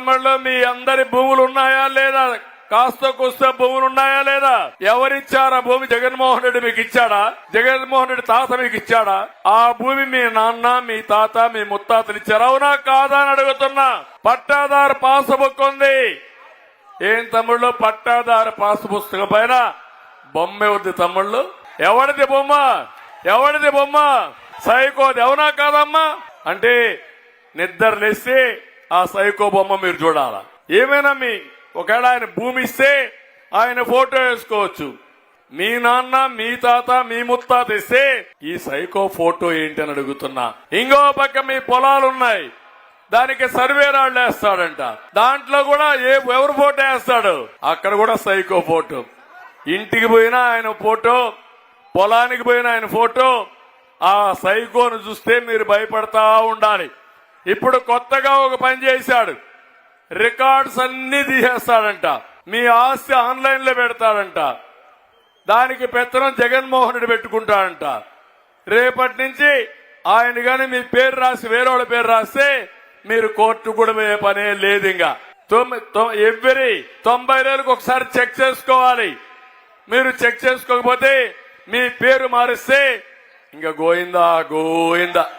తమ్ముళ్ళు మీ అందరి భూములు ఉన్నాయా లేదా? కాస్త కూస్త భూములు ఉన్నాయా లేదా? ఎవరిచ్చారా భూమి జగన్మోహన్ రెడ్డి మీకు ఇచ్చాడా? జగన్మోహన్ రెడ్డి తాత మీకు ఇచ్చాడా? ఆ భూమి మీ నాన్న మీ తాత మీ ముత్తాతలు ఇచ్చారా. అవునా కాదా అని అడుగుతున్నా. పట్టాదారు పాస్ బుక్ ఉంది. ఏం తమ్ముళ్ళు? పట్టాదారు పాస్ పుస్తకం పైన బొమ్మ ఉంది తమ్ముళ్ళు. ఎవడిది బొమ్మ? ఎవడిది బొమ్మ? సైకోది. అవునా కాదమ్మా? అంటే నిద్ర లేస్తే ఆ సైకో బొమ్మ మీరు చూడాలా? ఏమైనా మీ ఒకవేళ ఆయన భూమి ఇస్తే ఆయన ఫోటో వేసుకోవచ్చు. మీ నాన్న మీ తాత మీ ముత్తాత ఇస్తే ఈ సైకో ఫోటో ఏంటి అని అడుగుతున్నా. ఇంకో పక్క మీ పొలాలు ఉన్నాయి దానికి సర్వే రాళ్ళు వేస్తాడంట. దాంట్లో కూడా ఏ ఎవరు ఫోటో వేస్తాడు? అక్కడ కూడా సైకో ఫోటో. ఇంటికి పోయినా ఆయన ఫోటో పొలానికి పోయిన ఆయన ఫోటో. ఆ సైకోను చూస్తే మీరు భయపడతా ఉండాలి. ఇప్పుడు కొత్తగా ఒక పని చేశాడు. రికార్డ్స్ అన్ని తీసేస్తాడంట. మీ ఆస్తి ఆన్లైన్లో పెడతాడంట. దానికి పెత్తనం జగన్మోహన్ రెడ్డి పెట్టుకుంటాడంట. రేపటి నుంచి ఆయన గాని మీ పేరు రాసి వేరే వాళ్ళ పేరు రాస్తే మీరు కోర్టు కూడా పోయే పనే లేదు ఇంకా. ఎవ్రీ తొంభై రోజులకు ఒకసారి చెక్ చేసుకోవాలి. మీరు చెక్ చేసుకోకపోతే మీ పేరు మారిస్తే ఇంకా గోయిందా గోయిందా.